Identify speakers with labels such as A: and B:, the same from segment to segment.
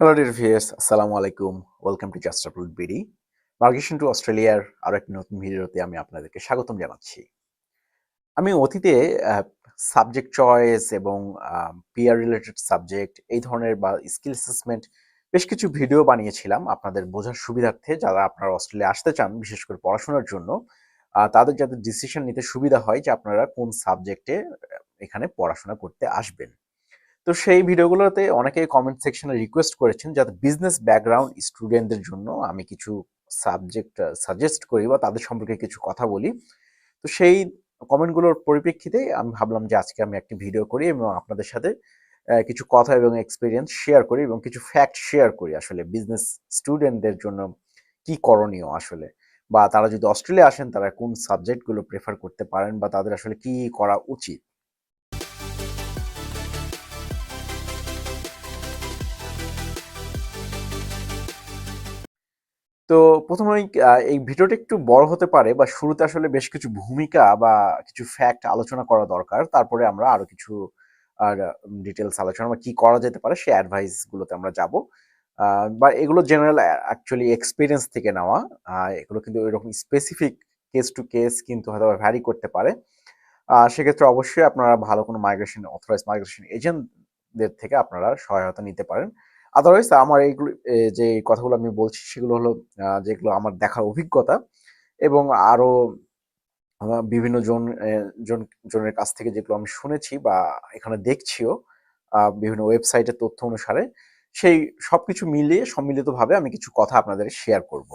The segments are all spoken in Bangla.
A: হ্যালো ডিয়ার ভিউয়ার্স আসসালামু আলাইকুম welcome to just upload BD migration to অস্ট্রেলিয়ার আরও একটি নতুন ভিডিওতে আমি আপনাদেরকে স্বাগতম জানাচ্ছি। আমি অতীতে সাবজেক্ট চয়েস এবং পিয়ার রিলেটেড সাবজেক্ট এই ধরনের বা স্কিল অ্যাসেসমেন্ট বেশ কিছু ভিডিও বানিয়েছিলাম আপনাদের বোঝার সুবিধার্থে যারা আপনারা অস্ট্রেলিয়া আসতে চান, বিশেষ করে পড়াশোনার জন্য তাদের যাতে ডিসিশন নিতে সুবিধা হয় যে আপনারা কোন সাবজেক্টে এখানে পড়াশোনা করতে আসবেন। তো সেই ভিডিওগুলোতে অনেকেই কমেন্ট সেকশনে রিকোয়েস্ট করেছেন যাতে বিজনেস ব্যাকগ্রাউন্ড স্টুডেন্টদের জন্য আমি কিছু সাবজেক্ট সাজেস্ট করি বা তাদের সম্পর্কে কিছু কথা বলি। তো সেই কমেন্টগুলোর পরিপ্রেক্ষিতে আমি ভাবলাম যে আজকে আমি একটি ভিডিও করি এবং আপনাদের সাথে কিছু কথা এবং এক্সপিরিয়েন্স শেয়ার করি এবং কিছু ফ্যাক্ট শেয়ার করি আসলে বিজনেস স্টুডেন্টদের জন্য কি করণীয় আসলে? বা তারা যদি অস্ট্রেলিয়া আসেন তারা কোন সাবজেক্টগুলো প্রেফার করতে পারেন বা তাদের আসলে কি করা উচিত? তো প্রথমেই এই ভিডিওটা একটু বড় হতে পারে বা শুরুতে আসলে বেশ কিছু ভূমিকা বা কিছু ফ্যাক্ট আলোচনা করা দরকার। তারপরে আমরা আরও কিছু, আর ডিটেলস আলোচনা বা কি করা যেতে পারে সেই অ্যাডভাইস গুলোতে আমরা যাব। বা এগুলো জেনারেল অ্যাকচুয়ালি এক্সপিরিয়েন্স থেকে নেওয়া। এগুলো কিন্তু এরকম স্পেসিফিক কেস টু কেস কিন্তু হয়তো ভ্যারি করতে পারে। সেক্ষেত্রে অবশ্যই আপনারা ভালো কোনো মাইগ্রেশন অথরাইজ মাইগ্রেশন এজেন্টদের থেকে আপনারা সহায়তা নিতে পারেন। আদারওয়াইজ আমার এইগুলো যে কথাগুলো আমি বলছি, সেগুলো হলো যেগুলো আমার দেখার অভিজ্ঞতা এবং আরও আমার বিভিন্ন জন জন, জনের কাছ থেকে যেগুলো আমি শুনেছি বা এখানে দেখছিও বিভিন্ন ওয়েবসাইটের তথ্য অনুসারে, সেই সব কিছু মিলিয়ে, সম্মিলিতভাবে আমি কিছু কথা আপনাদের শেয়ার করব।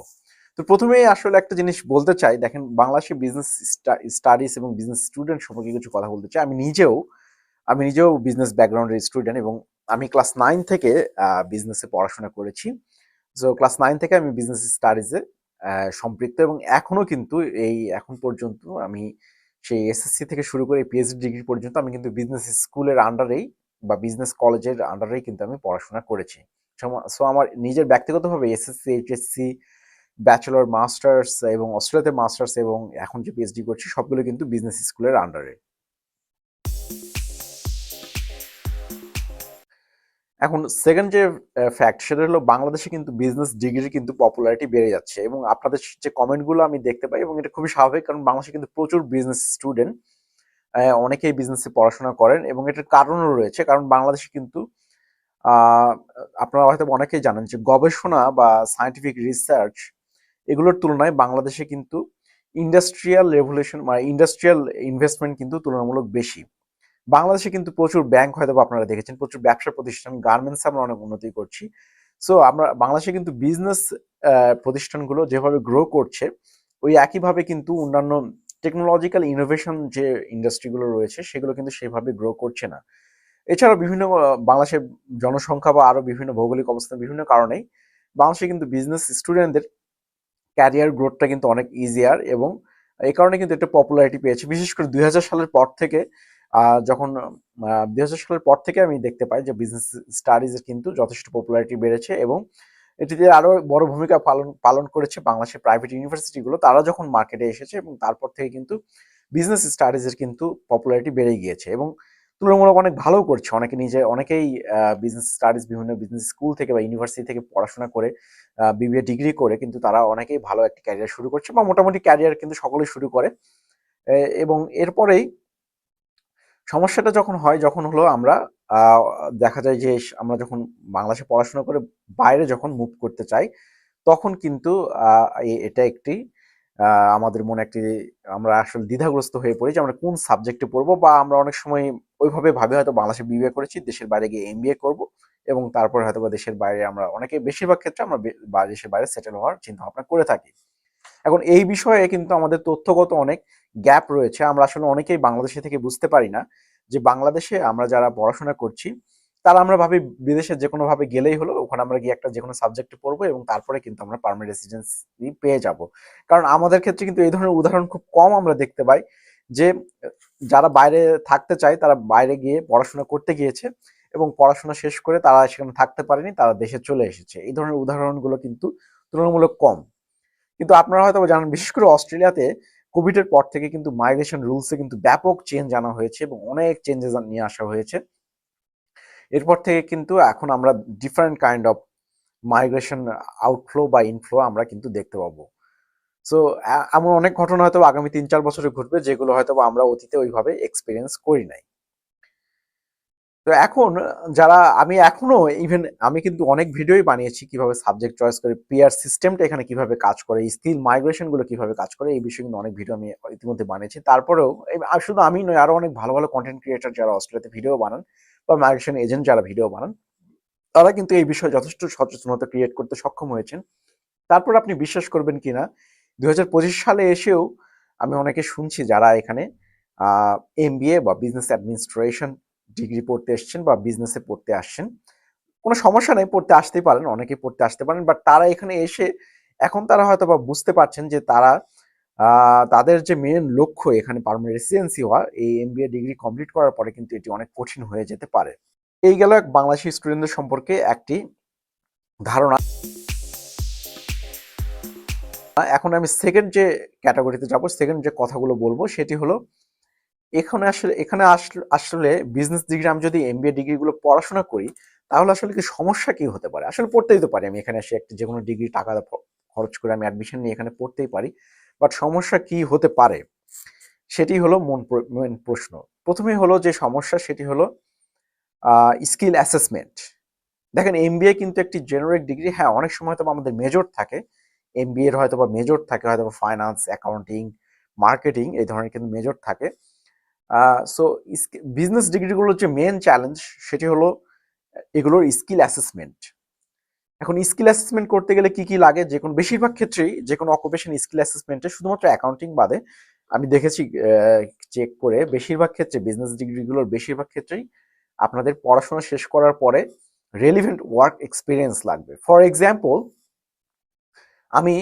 A: তো প্রথমেই আসলে একটা জিনিস বলতে চাই, দেখেন বাংলাদেশে বিজনেস স্টাডিজ এবং বিজনেস স্টুডেন্ট সম্পর্কে কিছু কথা বলতে চাই। আমি নিজেও আমি নিজেও বিজনেস ব্যাকগ্রাউন্ডের স্টুডেন্ট এবং আমি ক্লাস নাইন থেকে বিজনেসে পড়াশোনা করেছি। সো ক্লাস নাইন থেকে আমি বিজনেস স্টাডিজে সম্পৃক্ত এবং এখনও কিন্তু এই এখন পর্যন্ত আমি সেই এসএসসি থেকে শুরু করে পিএইচডি ডিগ্রি পর্যন্ত আমি কিন্তু বিজনেস স্কুলের আন্ডারেই বা বিজনেস কলেজের আন্ডারেই কিন্তু আমি পড়াশোনা করেছি। সো আমার নিজের ব্যক্তিগতভাবে এসএসসি এইচএসসি ব্যাচেলর মাস্টার্স এবং অস্ট্রেলিয়াতে মাস্টার্স এবং এখন যে পিএইচডি করছি, সবগুলো কিন্তু বিজনেস স্কুলের আন্ডারে এখন সেকেন্ড যে ফ্যাক্ট সেটা হলো বাংলাদেশে কিন্তু বিজনেস ডিগ্রি কিন্তু পপুলারিটি বেড়ে যাচ্ছে এবং আপনাদের যে কমেন্টগুলো আমি দেখতে পাই এবং এটা খুবই স্বাভাবিক কারণ বাংলাদেশে কিন্তু প্রচুর বিজনেস স্টুডেন্ট অনেকেই বিজনেসে পড়াশোনা করেন এবং এটার কারণও রয়েছে কারণ বাংলাদেশে কিন্তু আপনারা হয়তো অনেকেই জানেন যে গবেষণা বা সায়েন্টিফিক রিসার্চ এগুলোর তুলনায় বাংলাদেশে কিন্তু ইন্ডাস্ট্রিয়াল রেভলিউশন মানে ইন্ডাস্ট্রিয়াল ইনভেস্টমেন্ট কিন্তু তুলনামূলক বেশি। বাংলাদেশে কিন্তু প্রচুর ব্যাংক হয়তো আপনারা দেখেছেন, প্রচুর ব্যবসা প্রতিষ্ঠান গার্মেন্টস আমরা অনেক উন্নতি করছি। সো আমরা বাংলাদেশে কিন্তু বিজনেস প্রতিষ্ঠানগুলো যেভাবে গ্রো করছে, ওই একইভাবে কিন্তু অন্যান্য টেকনোলজিক্যাল ইনোভেশন যে ইন্ডাস্ট্রিগুলো রয়েছে, সেগুলো কিন্তু সেভাবে গ্রো করছে না। এছাড়াও বিভিন্ন বাংলাদেশের জনসংখ্যা বা আরও বিভিন্ন ভৌগোলিক অবস্থান বিভিন্ন কারণেই বাংলাদেশে কিন্তু বিজনেস স্টুডেন্টদের ক্যারিয়ার গ্রোথটা কিন্তু অনেক ইজিয়ার এবং এই কারণে কিন্তু একটা পপুলারিটি পেয়েছে। বিশেষ করে দুই হাজার সালের পর থেকে যখন দুই সালের পর থেকে আমি দেখতে পাই যে বিজনেস স্টাডিজের কিন্তু যথেষ্ট পপুলারিটি বেড়েছে এবং এটিতে আরও বড় ভূমিকা পালন পালন করেছে বাংলাদেশের প্রাইভেট ইউনিভার্সিটিগুলো তারা যখন মার্কেটে এসেছে এবং তারপর থেকে কিন্তু বিজনেস স্টাডিজের কিন্তু পপুলারিটি বেড়ে গিয়েছে এবং তুলনামূলক অনেক ভালো করছে। অনেকে নিজে, অনেকেই বিজনেস স্টাডিজ বিভিন্ন বিজনেস স্কুল থেকে বা ইউনিভার্সিটি থেকে পড়াশোনা করে বিবিএ ডিগ্রি করে কিন্তু তারা অনেকেই ভালো একটা ক্যারিয়ার শুরু করছে বা মোটামুটি ক্যারিয়ার কিন্তু সকলেই শুরু করে। এবং এরপরেই সমস্যাটা যখন হয়, যখন হলো আমরা দেখা যায় যে আমরা যখন বাংলাদেশে পড়াশোনা করে বাইরে যখন মুভ করতে চাই, তখন কিন্তু এটা একটি আমাদের মনে একটি, আমরা আসলে দ্বিধাগ্রস্ত হয়ে পড়ি যে আমরা কোন সাবজেক্টে পড়ব বা আমরা অনেক সময় ওইভাবে ভাবে হয়তো বাংলাদেশে বিবিএ করেছি, দেশের বাইরে গিয়ে এমবিএ করব এবং তারপর হয়তো বা দেশের বাইরে আমরা অনেকে বেশিরভাগ ক্ষেত্রে আমরা দেশের বাইরে সেটেল হওয়ার চিন্তা ভাবনা করে থাকি। এখন এই বিষয়ে কিন্তু আমাদের তথ্যগত অনেক গ্যাপ রয়েছে, আমরা আসলে অনেকেই বাংলাদেশে থেকে বুঝতে পারি না যে বাংলাদেশে আমরা যারা পড়াশোনা করছি, তারা আমরা ভাবি বিদেশে যে কোনো ভাবে গেলেই হলো, ওখানে আমরা গিয়ে একটা যে কোনো সাবজেক্টে পড়ব এবং তারপরে কিন্তু আমরা পার্মানেন্ট রেসিডেন্সি পেয়ে যাব। কারণ আমাদের ক্ষেত্রে কিন্তু এই ধরনের উদাহরণ খুব কম আমরা দেখতে পাই যে যারা বাইরে থাকতে চায়, তারা বাইরে গিয়ে পড়াশোনা করতে গিয়েছে এবং পড়াশোনা শেষ করে তারা সেখানে থাকতে পারেনি, তারা দেশে চলে এসেছে। এই ধরনের উদাহরণগুলো কিন্তু তুলনামূলক কম। কিন্তু আপনারা হয়তো জানেন, বিশেষ করে অস্ট্রেলিয়াতে কোভিড এর পর থেকে কিন্তু মাইগ্রেশন রুলসে কিন্তু ব্যাপক চেঞ্জ আনা হয়েছে এবং অনেক চেঞ্জেস নিয়ে আসা হয়েছে। এরপর থেকে কিন্তু এখন আমরা different kind of migration outflow বা ইনফ্লো আমরা কিন্তু দেখতে পাবো। সো এমন অনেক ঘটনা হয়তো আগামী তিন চার বছরে ঘটবে যেগুলো হয়তো আমরা অতীতে ওইভাবে এক্সপিরিয়েন্স করি নাই। তো এখন, যারা, আমি এখনও ইভেন আমি কিন্তু অনেক ভিডিওই বানিয়েছি কীভাবে সাবজেক্ট চয়েস করে পিয়ার সিস্টেমটা এখানে কীভাবে কাজ করে স্কিল মাইগ্রেশনগুলো কীভাবে কাজ করে, এই বিষয়ে কিন্তু অনেক ভিডিও আমি ইতিমধ্যে বানিয়েছি। তারপরেও শুধু আমি নয়, আরও অনেক ভালো ভালো কন্টেন্ট ক্রিয়েটার যারা অস্ট্রেলিয়াতে ভিডিও বানান বা মাইগ্রেশন এজেন্ট যারা ভিডিও বানান, তারা কিন্তু এই বিষয়ে যথেষ্ট সচেতনতা ক্রিয়েট করতে সক্ষম হয়েছেন। তারপর আপনি বিশ্বাস করবেন কিনা দু হাজার পঁচিশ সালে এসেও আমি অনেকে শুনছি যারা এখানে এমবিএ বা বিজনেস অ্যাডমিনিস্ট্রেশন ডিগ্রি পড়তে এসছেন বা বিজনেসে পড়তে আসছেন। কোনো সমস্যা নেই, পড়তে আসতেই পারেন অনেকে পড়তে আসতে পারেন বাট তারা এখানে এসে এখন তারা হয়তো বা বুঝতে পারছেন যে তারা তাদের যে মেন লক্ষ্য এখানে পারমানেন্ট রেসিডেন্সি হওয়া এই এমবিএ ডিগ্রি কমপ্লিট করার পরে কিন্তু এটি অনেক কঠিন হয়ে যেতে পারে। এই গেল এক বাংলাদেশি স্টুডেন্টদের সম্পর্কে একটি ধারণা। এখন আমি সেকেন্ড যে ক্যাটাগরিতে যাব সেকেন্ড যে কথাগুলো বলব, সেটি হলো এখানে আসলে এখানে আসলে বিজনেস ডিগ্রি আমি যদি এমবিএ ডিগ্রিগুলো পড়াশোনা করি, তাহলে আসলে কি সমস্যা কি হতে পারে? আসলে পড়তেই তো পারি আমি এখানে এসে একটা যে কোনো ডিগ্রি টাকা খরচ করে আমি অ্যাডমিশন নিয়ে এখানে পড়তেই পারি। বাট সমস্যা কি হতে পারে? সেটি হলো মন মেন প্রশ্ন। প্রথমেই হলো যে সমস্যা, সেটি হলো স্কিল অ্যাসেসমেন্ট দেখেন এমবিএ কিন্তু একটি জেনারেল ডিগ্রি হ্যাঁ অনেক সময় তো আমাদের মেজর থাকে। এমবিএ এর হয়তো বা মেজর থাকে হয়তো বা ফাইন্যান্স অ্যাকাউন্টিং মার্কেটিং এই ধরনের কিন্তু মেজর থাকে। সো বিজনেস ডিগ্রিগুলোর যে মেন চ্যালেঞ্জ সেটি হলো এগুলোর স্কিল অ্যাসেসমেন্ট এখন স্কিল অ্যাসেসমেন্ট করতে গেলে কি কি লাগে? যে কোনো, বেশিরভাগ ক্ষেত্রেই যে কোনো অকুপেশন স্কিল অ্যাসেসমেন্টে শুধুমাত্র অ্যাকাউন্টিং বাদে, আমি দেখেছি চেক করে বেশিরভাগ ক্ষেত্রে বিজনেস ডিগ্রিগুলোর বেশিরভাগ ক্ষেত্রেই আপনাদের পড়াশোনা শেষ করার পরে রেলিভেন্ট ওয়ার্ক এক্সপিরিয়েন্স লাগবে। ফর এক্সাম্পল আমি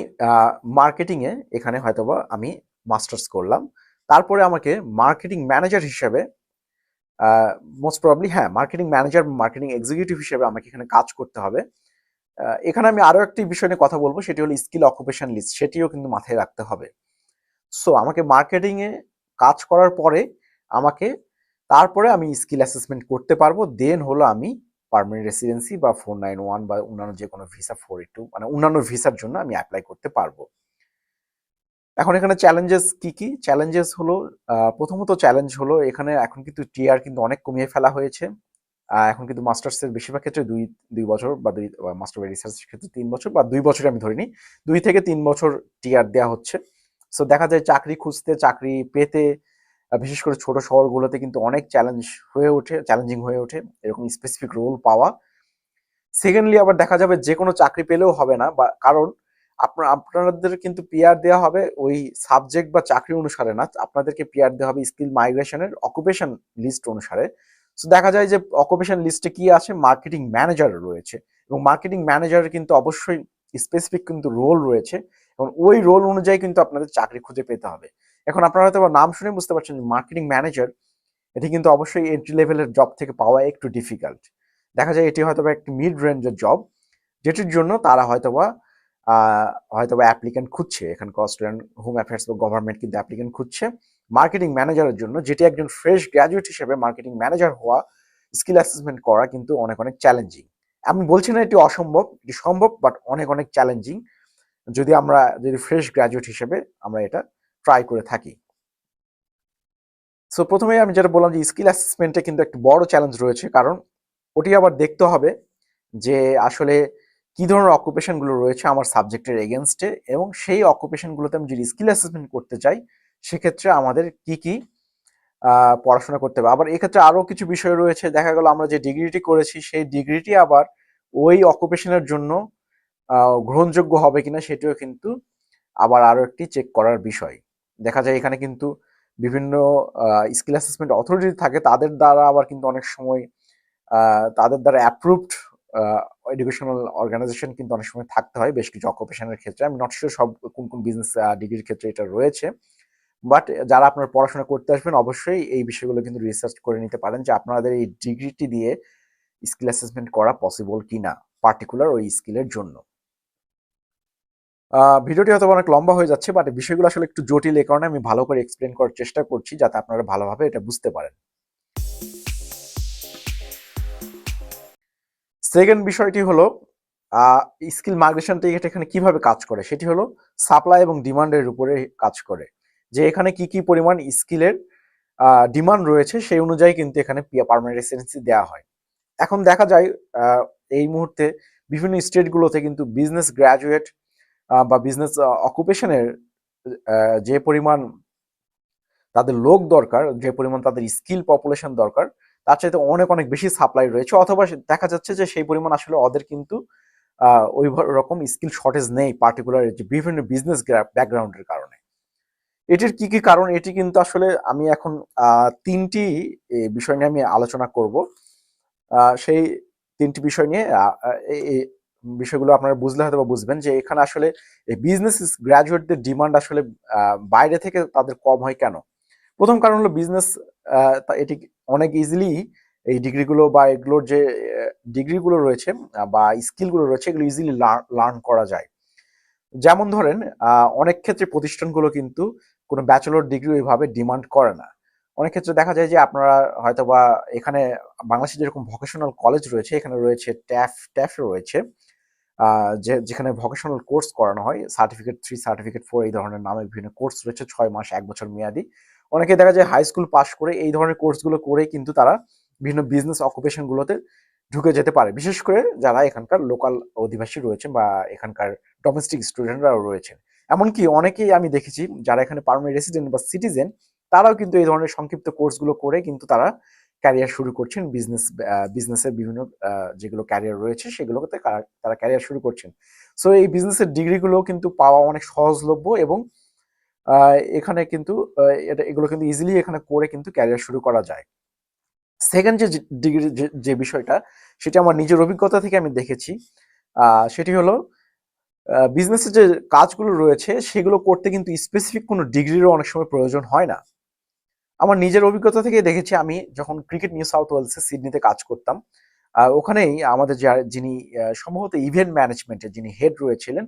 A: মার্কেটিংয়ে এখানে হয়তোবা আমি মাস্টার্স করলাম। তারপরে আমাকে মার্কেটিং ম্যানেজার হিসেবে মোস্ট প্রবলি হ্যাঁ মার্কেটিং ম্যানেজার মার্কেটিং এক্সিকিউটিভ হিসেবে আমাকে এখানে কাজ করতে হবে। এখানে আমি আরও একটি বিষয় নিয়ে কথা বলব, সেটি হলো স্কিল অকুপেশন লিস্ট সেটিও কিন্তু মাথায় রাখতে হবে। সো আমাকে মার্কেটিংয়ে কাজ করার পরে আমাকে, তারপরে আমি স্কিল অ্যাসেসমেন্ট করতে পারব দেন হলো আমি পার্মানেন্ট রেসিডেন্সি বা ফোর নাইন ওয়ান বা অন্যান্য যে কোনো ভিসা ফোর টু মানে অন্যান্য ভিসার জন্য আমি অ্যাপ্লাই করতে পারব। এখন এখানে চ্যালেঞ্জেস কি কি? চ্যালেঞ্জেস হলো প্রথমত চ্যালেঞ্জ হলো এখানে এখন কিন্তু টিআর কিন্তু অনেক কমিয়ে ফেলা হয়েছে। এখন কিন্তু মাস্টার্স এর বেশিরভাগ ক্ষেত্রে দুই দুই বছর বা দুই মাস্টার রিসার্চের ক্ষেত্রে তিন বছর বা দুই বছর আমি ধরিনি, দুই থেকে তিন বছর টিআর দেওয়া হচ্ছে। সো দেখা যায় চাকরি খুঁজতে, চাকরি পেতে বিশেষ করে ছোট শহরগুলোতে কিন্তু অনেক চ্যালেঞ্জ হয়ে ওঠে চ্যালেঞ্জিং হয়ে ওঠে, এরকম স্পেসিফিক রোল পাওয়া। সেকেন্ডলি আবার দেখা যাবে যে কোনো চাকরি পেলেও হবে না বা, কারণ আপনার, আপনাদের কিন্তু পিআর দেওয়া হবে ওই সাবজেক্ট বা চাকরি অনুসারে না, আপনাদেরকে পিআর দেওয়া হবে স্কিল মাইগ্রেশনের অকুপেশন লিস্ট অনুসারে। সো দেখা যায় যে অকুপেশন লিস্টে কি আছে? মার্কেটিং ম্যানেজার রয়েছে এবং মার্কেটিং ম্যানেজারের কিন্তু অবশ্যই স্পেসিফিক কিন্তু রোল রয়েছে এবং ওই রোল অনুযায়ী কিন্তু আপনাদের চাকরি খুঁজে পেতে হবে। এখন আপনারা হয়তো নাম শুনে বুঝতে পারছেন যে মার্কেটিং ম্যানেজার এটি কিন্তু অবশ্যই এন্ট্রি লেভেলের জব থেকে পাওয়া একটু ডিফিকাল্ট দেখা যায় এটি হয়তো একটি মিড রেঞ্জের জব যেটির জন্য তারা হয়তোবা আহ, হয়তোবা অ্যাপ্লিকেন্ট খুঁজছে এখানকার অস্ট্রেলিয়ান হোম অ্যাফেয়ার্স বা গভর্নমেন্ট কিন্তু অ্যাপ্লিকেন্ট খুঁজছে। মার্কেটিং ম্যানেজারের জন্য যেটি একজন ফ্রেশ গ্র্যাজুয়েট হিসেবে মার্কেটিং ম্যানেজার হওয়া স্কিল অ্যাসেসমেন্ট করা কিন্তু অনেক অনেক চ্যালেঞ্জিং আমি বলছি না এটি অসম্ভব এটি সম্ভব বাট অনেক অনেক চ্যালেঞ্জিং যদি আমরা যদি ফ্রেশ গ্র্যাজুয়েট হিসেবে আমরা এটা ট্রাই করে থাকি। সো প্রথমে আমি যেটা বললাম যে স্কিল অ্যাসেসমেন্টে কিন্তু একটা বড় চ্যালেঞ্জ রয়েছে কারণ ওটি আবার দেখতে হবে যে আসলে কি ধরনের অকুপেশনগুলো রয়েছে আমার সাবজেক্টের এগেনস্টে এবং সেই অকুপেশনগুলোতে আমি যদি স্কিল অ্যাসেসমেন্ট করতে চাই, সেক্ষেত্রে আমাদের কি কি পড়াশোনা করতে হবে। আবার এক্ষেত্রে আরও কিছু বিষয় রয়েছে। দেখা গেল আমরা যে ডিগ্রিটি করেছি, সেই ডিগ্রিটি আবার ওই অকুপেশনের জন্য গ্রহণযোগ্য হবে কিনা সেটিও কিন্তু আবার আরও একটি চেক করার বিষয়। দেখা যায় এখানে কিন্তু বিভিন্ন স্কিল অ্যাসেসমেন্ট অথরিটি থাকে। তাদের দ্বারা আবার কিন্তু অনেক সময় তাদের দ্বারা অ্যাপ্রুভড এডুকেশনাল অর্গানাইজেশন কিন্তু অনেক সময় থাকতে হয়, বেশ কিছু অকুপেশনের ক্ষেত্রে। আমি নট শিওর সব কোন কোন বিজনেস ডিগ্রির ক্ষেত্রে এটা রয়েছে। বাট যারা আপনারা পড়াশোনা করতে আসবেন, অবশ্যই এই বিষয়গুলো কিন্তু রিসার্চ করে নিতে পারেন যে আপনাদের এই ডিগ্রিটি দিয়ে স্কিল অ্যাসেসমেন্ট করা পসিবল কিনা পার্টিকুলার ওই স্কিলের জন্য। ভিডিওটি হয়তো অনেক লম্বা হয়ে যাচ্ছে বাট বিষয়গুলো আসলে একটু জটিল এই কারণে আমি ভালো করে এক্সপ্লেন করার চেষ্টা করছি, যাতে আপনারা ভালোভাবে এটা বুঝতে পারেন। সেকেন্ড বিষয়টি হলো স্কিল মাইগ্রেশনটা এটা এখানে কীভাবে কাজ করে? সেটি হলো সাপ্লাই এবং ডিমান্ডের উপরে কাজ করে। যে এখানে কি কি পরিমাণ স্কিলের ডিমান্ড রয়েছে, সেই অনুযায়ী কিন্তু এখানে পারমানেন্ট রেসিডেন্সি দেওয়া হয়। এখন দেখা যায় এই মুহূর্তে বিভিন্ন স্টেটগুলোতে কিন্তু বিজনেস গ্র্যাজুয়েট বা বিজনেস অকুপেশনের যে পরিমাণ তাদের লোক দরকার, যে পরিমাণ তাদের স্কিল পপুলেশন দরকার তার চাইতে অনেক অনেক বেশি সাপ্লাই রয়েছে। অথবা দেখা যাচ্ছে যে সেই পরিমাণ আসলে ওদের কিন্তু ওই রকম স্কিল শর্টেজ নেই পার্টিকুলার বিভিন্ন বিজনেস ব্যাকগ্রাউন্ডের কারণে। এটির কি কি কারণ? এটি কিন্তু আসলে আমি এখন তিনটি বিষয় নিয়ে আমি আলোচনা করব। সেই তিনটি বিষয় নিয়ে বিষয়গুলো আপনারা বুঝলে হয়তো বা বুঝবেন যে এখানে আসলে বিজনেস গ্রাজুয়েটদের ডিমান্ড আসলে বাইরে থেকে তাদের কম হয় কেন? প্রথম কারণ হলো বিজনেস এটি অনেক ইজিলি এই ডিগ্রিগুলো বা এগুলোর যে ডিগ্রিগুলো রয়েছে বা স্কিলগুলো রয়েছে, এগুলো ইজিলি লার্ন করা যায়। যেমন ধরেন অনেক ক্ষেত্রে প্রতিষ্ঠানগুলো কিন্তু কোনো ব্যাচেলর ডিগ্রি ওইভাবে ডিমান্ড করে না। অনেক ক্ষেত্রে দেখা যায় যে, আপনারা হয়তো বা এখানে বাংলাদেশে যেরকম ভোকেশনাল কলেজ রয়েছে, এখানে রয়েছে ট্যাফ ট্যাফ রয়েছে। যেখানে ভোকেশনাল কোর্স করানো হয় সার্টিফিকেট থ্রি সার্টিফিকেট ফোর এই ধরনের নামে বিভিন্ন কোর্স রয়েছে, ছয় মাস, এক বছর মেয়াদি। অনেকে দেখা যায় হাই স্কুল পাশ করে এই ধরনের কোর্সগুলো করেই কিন্তু তারা বিভিন্ন বিজনেস অকুপেশনগুলোতে ঢুকে যেতে পারে। বিশেষ করে যারা এখানকার লোকাল অধিবাসী রয়েছেন বা এখানকার ডোমেস্টিক স্টুডেন্টরাও রয়েছেন। এমনকি অনেকেই আমি দেখেছি, যারা এখানে পারমানেন্ট রেসিডেন্ট বা সিটিজেন তারাও কিন্তু এই ধরনের সংক্ষিপ্ত কোর্সগুলো করে কিন্তু তারা ক্যারিয়ার শুরু করছেন বিজনেস বিজনেসের বিভিন্ন যেগুলো ক্যারিয়ার রয়েছে সেগুলোতে তারা ক্যারিয়ার শুরু করছেন। সো এই বিজনেসের ডিগ্রিগুলো কিন্তু পাওয়া অনেক সহজলভ্য এবং এখানে কিন্তু এটা, এগুলো কিন্তু ইজিলি এখানে করে কিন্তু ক্যারিয়ার শুরু করা যায়। সেকেন্ড যে ডিগ্রি যে বিষয়টা, সেটা আমার নিজের অভিজ্ঞতা থেকে আমি দেখেছি। সেটি হলো বিজনেসের যে কাজগুলো রয়েছে, সেগুলো করতে কিন্তু স্পেসিফিক কোনো ডিগ্রিরও অনেক সময় প্রয়োজন হয় না। আমার নিজের অভিজ্ঞতা থেকে দেখেছি, আমি যখন ক্রিকেট নিউ সাউথ ওয়েলসে সিডনিতে কাজ করতাম ওখানেই আমাদের যিনি সম্ভবত ইভেন্ট ম্যানেজমেন্টের যিনি হেড রয়েছিলেন,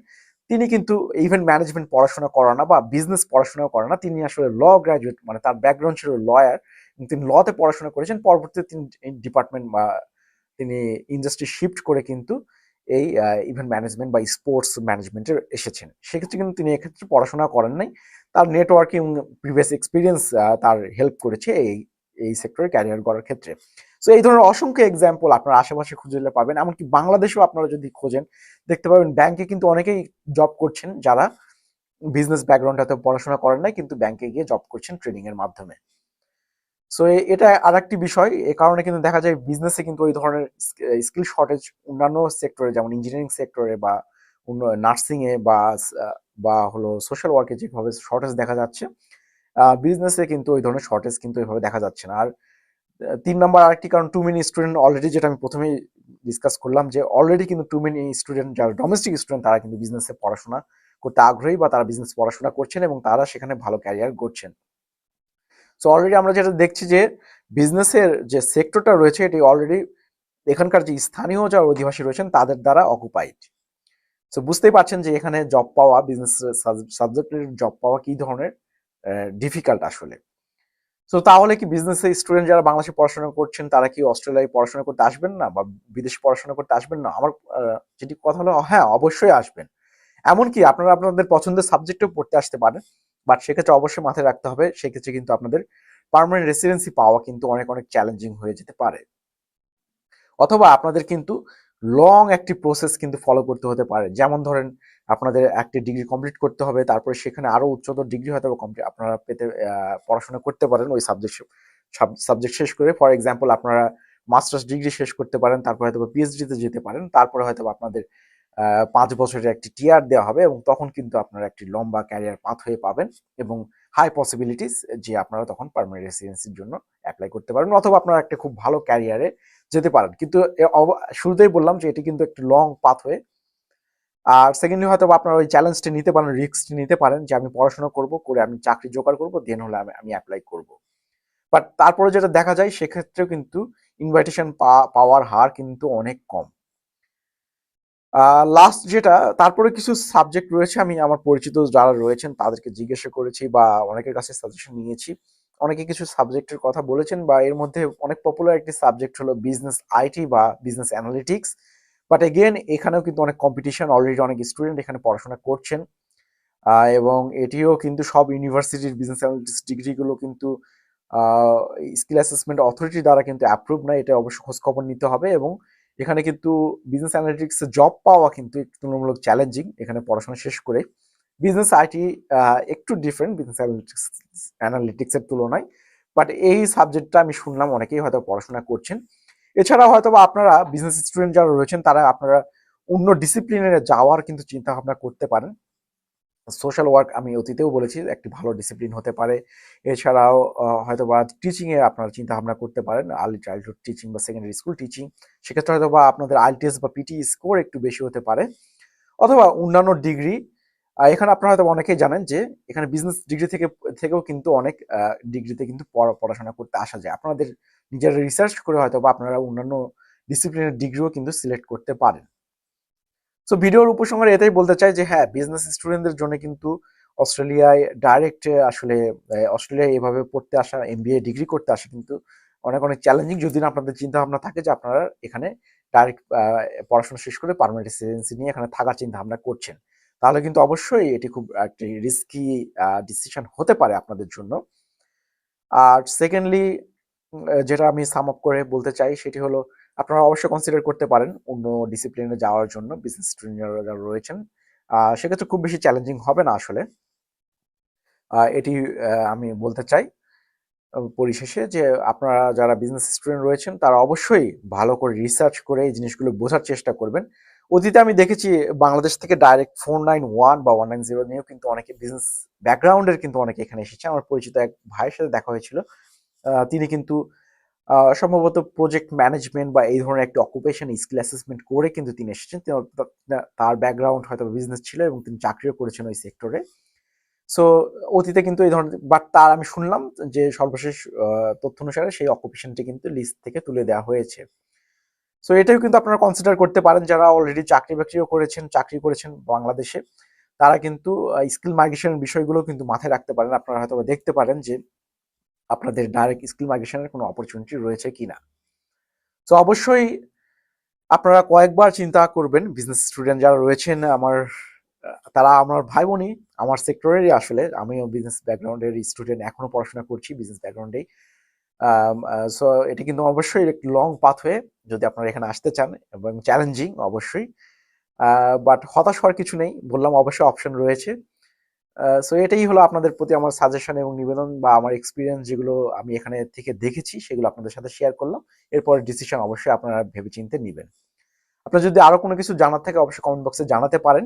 A: তিনি কিন্তু ইভেন্ট ম্যানেজমেন্ট পড়াশোনা করেন না বা বিজনেস পড়াশোনা করেন না, তিনি আসলে ল গ্রাজুয়েট মানে তার ব্যাকগ্রাউন্ড ছিল লয়ার তিনি লতে পড়াশোনা করেছেন, পরবর্তীতে তিনি ডিপার্টমেন্ট বা তিনি ইন্ডাস্ট্রি শিফট করে কিন্তু এই ইভেন্ট ম্যানেজমেন্ট বা স্পোর্টস ম্যানেজমেন্টে এসেছেন। সেক্ষেত্রে কিন্তু তিনি এক্ষেত্রে পড়াশোনা করেন নাই। তার নেটওয়ার্কিং প্রিভিয়াস এক্সপিরিয়েন্স তার হেল্প করেছে এই এই সেক্টরে ক্যারিয়ার করার ক্ষেত্রে। সো এই ধরনের অসংখ্য এক্সাম্পল আপনার আশেপাশে খুঁজলে পাবেন। এমনকি বাংলাদেশেও আপনারা যদি খোঁজেন, দেখতে পাবেন ব্যাংকে কিন্তু অনেকেই জব করছেন যারা বিজনেস ব্যাকগ্রাউন্ড ব্যাকগ্রাউন্ডটাতে পড়াশোনা করেন নাই, কিন্তু ব্যাংকে গিয়ে জব করছেন ট্রেনিং এর মাধ্যমে। সো এটা আর একটি বিষয়, এ কারণে কিন্তু দেখা যায় বিজনেসে কিন্তু ওই ধরনের স্কিল শর্টেজ অন্যান্য সেক্টরে যেমন ইঞ্জিনিয়ারিং সেক্টরে বা অন্য নার্সিং এ বা বা হলো সোশ্যাল ওয়ার্কে যেভাবে শর্টেজ দেখা যাচ্ছে বিজনেসে কিন্তু ওই ধরনের শর্টেজ কিন্তু ওইভাবে দেখা যাচ্ছে না। আর তিন নম্বর আরেকটি কারণ টু মেনি স্টুডেন্ট অলরেডি যেটা আমি প্রথমেই ডিসকাস করলাম যে অলরেডি কিন্তু টু মেনি স্টুডেন্ট যারা ডোমেস্টিক স্টুডেন্ট তারা কিন্তু বিজনেসে পড়াশোনা করতে আগ্রহী বা তারা বিজনেস পড়াশোনা করছেন এবং তারা সেখানে ভালো ক্যারিয়ার করছেন সো অলরেডি আমরা যেটা দেখছি যে বিজনেসের যে সেক্টরটা রয়েছে, এটি অলরেডি এখানকার যে স্থানীয় যারা অধিবাসী রয়েছেন, তাদের দ্বারা অকুপাইড সো বুঝতেই পারছেন যে এখানে জব পাওয়া বিজনেস সাবজেক্টের জব পাওয়া কি ধরনের ডিফিকাল্ট আসলে। সো তাহলে কি বিজনেসের স্টুডেন্ট যারা বাংলাদেশে পড়াশোনা করছেন, তারা কি অস্ট্রেলিয়ায় পড়াশোনা করতে আসবেন না বা বিদেশে পড়াশোনা করতে আসবেন না? আমার যেটি কথা হলো হ্যাঁ অবশ্যই আসবেন। এমনকি আপনারা আপনাদের পছন্দের সাবজেক্টেও পড়তে আসতে পারেন। বাট সেক্ষেত্রে অবশ্যই মাথায় রাখতে হবে, সেক্ষেত্রে কিন্তু আপনাদের পার্মানেন্ট রেসিডেন্সি পাওয়া কিন্তু অনেক অনেক চ্যালেঞ্জিং হয়ে যেতে পারে। অথবা আপনাদের কিন্তু লং একটি প্রসেস কিন্তু ফলো করতে হতে পারে। যেমন ধরেন, আপনাদের একটি ডিগ্রি কমপ্লিট করতে হবে, তারপরে সেখানে আরও উচ্চতর ডিগ্রি হয়তো কমপ্লিট আপনারা পেতে পড়াশোনা করতে পারেন ওই সাবজেক্ট সাবজেক্ট শেষ করে ফর এক্সাম্পল আপনারা মাস্টার্স ডিগ্রি শেষ করতে পারেন, তারপরে হয়তো পিএইচডিতে যেতে পারেন, তারপরে হয়তো আপনাদের পাঁচ বছরের একটি টিয়ার দেওয়া হবে এবং তখন কিন্তু আপনারা একটি লম্বা ক্যারিয়ার পাথ হয়ে পাবেন এবং হাই পসিবিলিটিস যে আপনারা তখন পার্মানেন্ট রেসিডেন্সির জন্য অ্যাপ্লাই করতে পারেন অথবা আপনারা একটা খুব ভালো ক্যারিয়ারে যেতে পারেন। কিন্তু শুরুতেই বললাম যে এটি কিন্তু একটি লং পাথ হয়ে। আর সেকেন্ডলি হয়তো আপনারা ওই চ্যালেঞ্জটি নিতে পারেন রিস্কটি নিতে পারেন যে আমি পড়াশোনা করব, করে আমি চাকরি জোগাড় করব দেন হলে আমি আমি অ্যাপ্লাই করব। বাট তারপরে যেটা দেখা যায় সেক্ষেত্রেও কিন্তু ইনভাইটেশন পাওয়ার হার কিন্তু অনেক কম। লাস্ট যেটা, তারপরে কিছু সাবজেক্ট রয়েছে, আমি আমার পরিচিত যারা রয়েছেন, তাদেরকে জিজ্ঞাসা করেছি বা অনেকের কাছে সাজেশন নিয়েছি। অনেকে কিছু সাবজেক্টের কথা বলেছেন বা এর মধ্যে অনেক পপুলার একটি সাবজেক্ট হলো বিজনেস আইটি বা বিজনেস অ্যানালিটিক্স বাট এগেন এখানেও কিন্তু অনেক কম্পিটিশন অলরেডি অনেক স্টুডেন্ট এখানে পড়াশোনা করছেন। এবং এটিও কিন্তু সব ইউনিভার্সিটির বিজনেস অ্যানালিটিক্স ডিগ্রিগুলো কিন্তু স্কিল অ্যাসেসমেন্ট অথরিটি দ্বারা কিন্তু অ্যাপ্রুভ না, এটা অবশ্যই খোঁজখবর নিতে হবে এবং এখানে কিন্তু বিজনেস অ্যানালিটিক্স জব পাওয়া কিন্তু তুলনামূলক চ্যালেঞ্জিং এখানে পড়াশোনা শেষ করে। বিজনেস আইটি একটু ডিফারেন্ট বিজনেস অ্যানালিটিক্স অ্যানালিটিক্সের তুলনায় বাট এই সাবজেক্টটা আমি শুনলাম অনেকেই হয়তো পড়াশোনা করছেন। এছাড়াও হয়তো আপনারা বিজনেস স্টুডেন্ট যারা রয়েছেন, তারা আপনারা অন্য ডিসিপ্লিনে যাওয়ার কিন্তু চিন্তা ভাবনা করতে পারেন। সোশ্যাল ওয়ার্ক আমি অতীতেও বলেছি একটি ভালো ডিসিপ্লিন হতে পারে। এছাড়াও হয়তো বা টিচিং এ আপনারা চিন্তা ভাবনা করতে পারেন আর্লি চাইল্ডহুড টিচিং বা সেকেন্ডারি স্কুল টিচিং সেক্ষেত্রে হয়তো বা আপনাদের আইটিএস বা পিটি স্কোর একটু বেশি হতে পারে। অথবা অন্যান্য ডিগ্রি এখানে আপনারা হয়তো অনেকেই জানেন যে, এখানে বিজনেস ডিগ্রি থেকে, থেকেও কিন্তু অনেক ডিগ্রিতে কিন্তু পড়া- পড়াশোনা করতে আসা যায়। আপনাদের নিজের রিসার্চ করে হয়তো বা আপনারা অন্যান্য ডিসিপ্লিনের ডিগ্রিও কিন্তু সিলেক্ট করতে পারেন। সো ভিডিওর উপসংহারে এটাই বলতে চাই যে হ্যাঁ বিজনেস স্টুডেন্টদের জন্য কিন্তু অস্ট্রেলিয়ায় ডাইরেক্ট আসলে অস্ট্রেলিয়ায় এভাবে পড়তে আসা এমবিএ ডিগ্রি করতে আসা কিন্তু অনেক অনেক চ্যালেঞ্জিং যদি না আপনাদের চিন্তা ভাবনা থাকে যে, আপনারা এখানে ডাইরেক্ট পড়াশোনা শেষ করে পার্মানেন্ট রেসিডেন্সি নিয়ে এখানে থাকার চিন্তা ভাবনা করছেন। তাহলে কিন্তু অবশ্যই এটি খুব একটি রিস্কি ডিসিশন হতে পারে আপনাদের জন্য। আর সেকেন্ডলি যেটা আমি সাম আপ করে বলতে চাই সেটি হলো আপনারা অবশ্যই কনসিডার করতে পারেন অন্য ডিসিপ্লিনে যাওয়ার জন্য বিজনেস স্টুডেন্ট যারা রয়েছেন। সেক্ষেত্রে খুব বেশি চ্যালেঞ্জিং হবে না আসলে। এটি আমি বলতে চাই পরিশেষে যে আপনারা যারা বিজনেস স্টুডেন্ট রয়েছেন, তারা অবশ্যই ভালো করে রিসার্চ করে এই জিনিসগুলো বোঝার চেষ্টা করবেন। অতীতে আমি দেখেছি বাংলাদেশ থেকে ডাইরেক্ট ফোর নাইন ওয়ান বা ওয়ান নাইন জিরো নিয়েও কিন্তু অনেকে বিজনেস ব্যাকগ্রাউন্ডের কিন্তু অনেকে এখানে এসেছে। আমার পরিচিত এক ভাইয়ের সাথে দেখা হয়েছিল। তিনি কিন্তু সম্ভবত প্রজেক্ট ম্যানেজমেন্ট বা এই ধরনের একটা অকুপেশন স্কিল অ্যাসেসমেন্ট করে কিন্তু তিনি এসেছেন। তার ব্যাকগ্রাউন্ড হয়তো বিজনেস ছিল এবং তিনি চাকরিও করেছেন ওই সেক্টরে সো অতীতে কিন্তু এই ধরনের বাট তার আমি শুনলাম যে সর্বশেষ তথ্য অনুসারে সেই অকুপেশনটি কিন্তু লিস্ট থেকে তুলে দেওয়া হয়েছে। সো এটাও কিন্তু আপনারা কনসিডার করতে পারেন যারা অলরেডি চাকরি বাকরিও করেছেন, চাকরি করেছেন বাংলাদেশে। তারা কিন্তু স্কিল মাইগ্রেশনের বিষয়গুলো কিন্তু মাথায় রাখতে পারেন। আপনারা হয়তো দেখতে পারেন যে আপনাদের ডাইরেক্ট স্কিল মাইগ্রেশনের কোনো অপরচুনিটি রয়েছে কি না তো অবশ্যই আপনারা কয়েকবার চিন্তা করবেন বিজনেস স্টুডেন্ট যারা রয়েছেন আমার, তারা আমার ভাই বোনই আমার সেক্টরেরই আসলে, আমিও বিজনেস ব্যাকগ্রাউন্ডের স্টুডেন্ট এখনও পড়াশোনা করছি বিজনেস ব্যাকগ্রাউন্ডেই সো এটা কিন্তু অবশ্যই একটি লং পাথওয়ে যদি আপনারা এখানে আসতে চান, এবং চ্যালেঞ্জিং অবশ্যই। বাট হতাশ হওয়ার কিছু নেই, বললাম অবশ্যই অপশন রয়েছে। সো এটাই হলো আপনাদের প্রতি আমার সাজেশন এবং নিবেদন বা আমার এক্সপিরিয়েন্স যেগুলো আমি এখানে থেকে দেখেছি, সেগুলো আপনাদের সাথে শেয়ার করলাম। এরপর ডিসিশন অবশ্যই আপনারা ভেবেচিন্তে নেবেন। আপনার যদি আরও কোনো কিছু জানার থাকে, অবশ্যই কমেন্ট বক্সে জানাতে পারেন।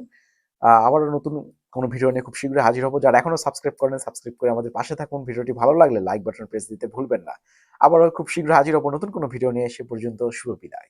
A: আবারও নতুন কোনো ভিডিও নিয়ে খুব শীঘ্রই হাজির হব। যারা এখনও সাবস্ক্রাইব করেন সাবস্ক্রাইব করে আমাদের পাশে থাকুন। ভিডিওটি ভালো লাগলে লাইক বাটন প্রেস দিতে ভুলবেন না। আবারও খুব শীঘ্র হাজির হব নতুন কোনো ভিডিও নিয়ে। সে পর্যন্ত শুভ বিদায়।